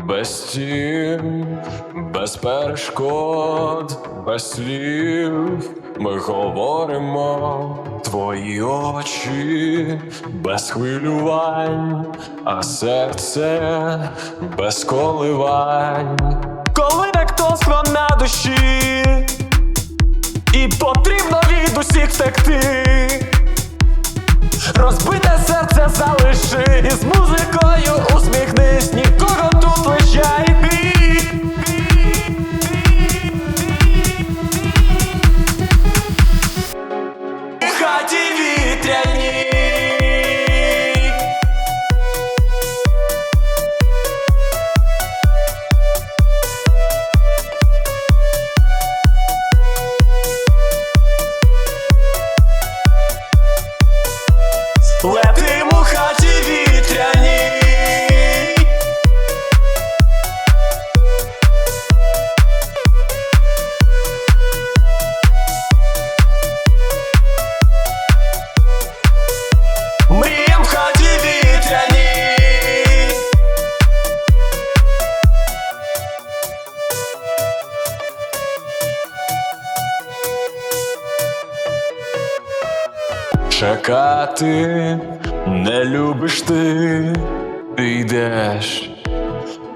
без стін, без перешкод, без слів ми говоримо твої очі без хвилювань, а серце без коливань. Коли так тоскно на душі, і потрібно від усіх втекти. Розбите серце залиши і з Чекати не любиш ти, ти йдеш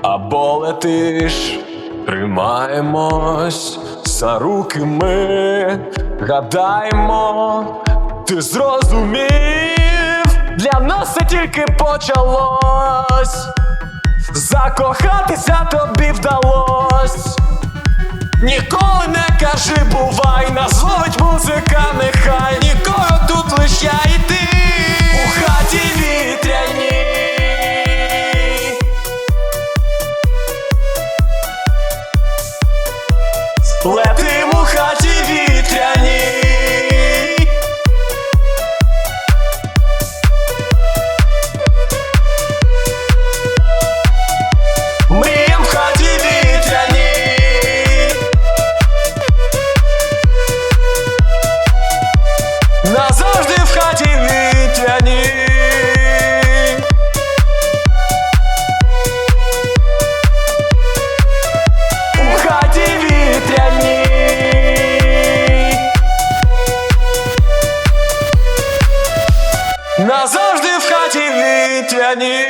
або летиш, тримаємось за руки ми. Гадаємо, ти зрозумів, для нас це тільки почалось, закохатися тобі вдалось. Ніколи не кажи, бувай, нас ловить музика, нехай Left Назавжди в хаті вітряні.